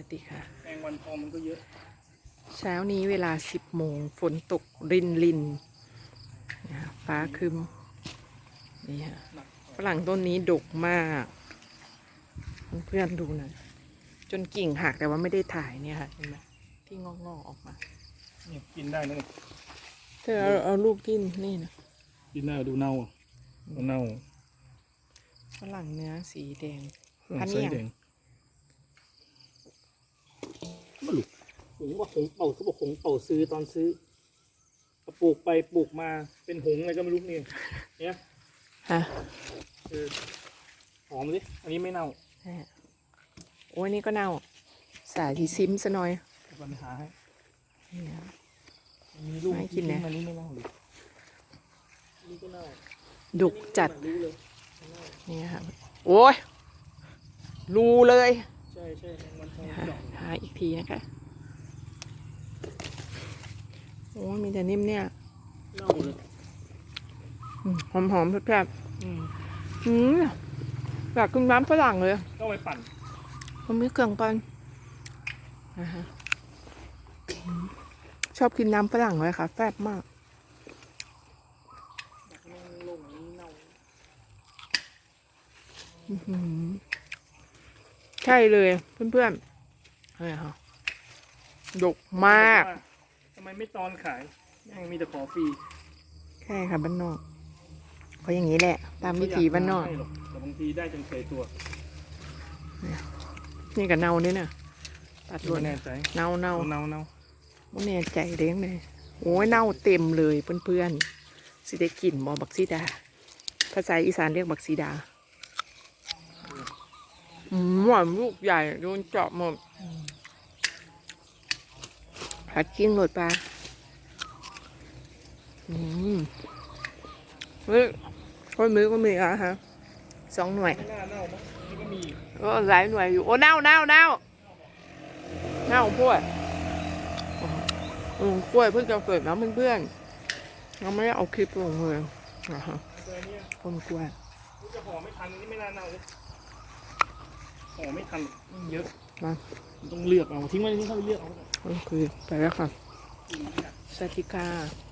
วัสดีค่ะ แมงวันทองมันก็เยอะ เช้านี้เวลา10โมงฝนตกรินรินนะฟ้าครึมนี่ฮะหนักฝรั่งต้นนี้ดกมาก เพื่อนๆดูหนะจนกิ่งหักแต่ว่าไม่ได้ถ่ายเนี่ยค่ะเห็นไหมที่งอกๆออกมาเนี่ยกินได้นะเนี่ยเธอเอาเอาลูกกินนี่นะกินได้ดูเน่าอะดูเน่าฝรั่งเนื้อสีแดงเออพันเนี่ย ไส้แดงมาลูกห งว่าหงเป่าเขาบอกหงเป่าซื้อตอนซื้อปลูกไปปลูกมาเป็นหงอะไรก็ไม่รู้เนี่ยเนี่ยฮะเออหอมดิอันนี้ไม่เน่าฮะโอ้ยนี่ก็เน่า สายที่ซิมซะหน่อยเดี๋ยวก่อนไปหาให้นี่นะมีลูกไม่กินนะอันนี้ไม่เน่าเลยอันนี่ก็เน่าดกจัดรู้เลยนี่ค่ะโอ้ยรูเลย ใช่ใช่แมงวันทองหาดอกหาอีกทีนะคะ โอ้ยมีแต่นิ่มเนี่ยเน่าเลยหอมหอมๆแซ่บอืมๆอืมอยากกินน้ำฝรั่งเลยก็ไปปั่นมันไม่เครื่องปันนะฮะอืมชอบกินน้ำฝรั่งเลยค่ะแซ่บมากแมงลงนี้เน่าอื้อหือใช่เลยเพื่อนๆนี่ค่ะดกมาก ทำไมไม่ตอนขายแม่งมีแต่ขอฟรีใช่ค่ะบ้านนอกก็อย่างนี้แหละ ตามวิถีบ้านนอก ไม่ให้หรแต่บางทีได้จนเคยตัวนี่กับเนาเนี่ยนะตัดรวไม่ดแน่ใจเนาเนาเน่าเน่าไม่แน่ใจเด้งเลยโอ้ยเน่าเต็มเลยเพื่อนๆสิได้กลิ่นบอบักซีดา ภาษาอีสานเรียกบักซีดาอืมหวานลูกใหญ่โดนเจาะหมด ผัดกิ้งหลดปลาอืมเฮ้ยคนมือก็มีอะฮะสองหน่วยไม่น่าเน่ามั้งนี่ก็มีก็หลายหน่วยอยู่ โอ้เน่าเน่าเน่าเน่าพวกอืมกล้วยเพิ่งจะเกิดนะเพื่อนๆเราไม่ได้เอาคลิปลงเลยนะฮะตัวเนี้ยต้นกล้วยรู้จะห่อไม่ทันนี่ไม่น่าเน่าเลยห่อไม่ทันมันเยอะมาต้องเลือกเอาทิ้งไว้ที่เขาไปเลือกเอา โอเคือไปแล้วค่ะสวัสดีค่ะ